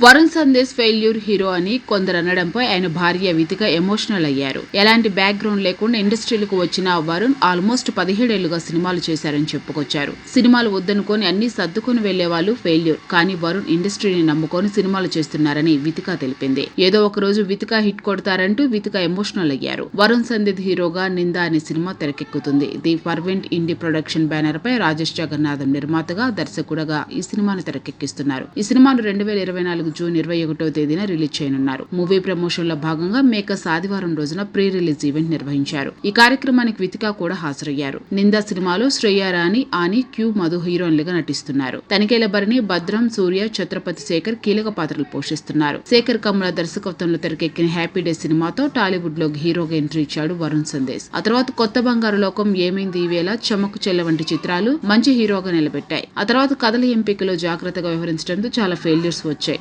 Varun Sandesh failure hero అని కొందరు అనడంపై ఆయన భార్య వితిక ఎమోషనల్ అయ్యారు. ఎలాంటి బ్యాక్గ్రౌండ్ లేకుండా ఇండస్ట్రీలకు వచ్చిన వరుణ్ ఆల్మోస్ట్ పదిహేడేళ్ళుగా సినిమాలు చేశారని చెప్పుకొచ్చారు. సినిమాలు వద్దనుకొని అన్ని సర్దుకొని వెళ్ళే వాళ్ళు ఫెయిల్యూర్ కానీ వరుణ్ ఇండస్ట్రీని నమ్ముకొని సినిమాలు చేస్తున్నారని వితిక తెలిపింది. ఏదో ఒక రోజు వితిక హిట్ కొడతారంటూ వితిక ఎమోషనల్ అయ్యారు. వరుణ్ సందేశ్ హీరోగా నింద అనే cinema తెరకెక్కుతుంది. The Fervent Indie production banner పై రాజేష్ జగన్నాథం నిర్మాతగా దర్శకుడుగా ఈ సినిమాను తెరకెక్కిస్తున్నారు. ఈ సినిమాను రెండు వేల ఇరవై నాలుగు జూన్ ఇరవై ఒకటో తేదీన రిలీజ్ చేయనున్నారు. మూవీ ప్రమోషన్లో భాగంగా మేకర్స్ ఆదివారం రోజున ప్రీ రిలీజ్ ఈవెంట్ నిర్వహించారు. ఈ కార్యక్రమానికి వితికా కూడా హాజరయ్యారు. నిందా సినిమాలో శ్రేయారాణి ఆని క్యూ మధు హీరోయిన్లుగా నటిస్తున్నారు. తనిఖీల భరణి భద్రం సూర్య ఛత్రపతి శేఖర్ కీలక పాత్రలు పోషిస్తున్నారు. శేఖర్ కమల దర్శకత్వంలో తెరకెక్కిన హ్యాపీ డే సినిమాతో టాలీవుడ్లో హీరోగా ఎంట్రీ ఇచ్చాడు వరుణ్ సందేశ్. ఆ తర్వాత కొత్త బంగారు లోకం ఏమైంది ఈవేళ చమకు చెల్ల వంటి చిత్రాలు మంచి హీరోగా నిలబెట్టాయి. ఆ తర్వాత కథల ఎంపికలో జాగ్రత్తగా వ్యవహరించడంతో చాలా ఫెయిల్యూర్స్ వచ్చాయి.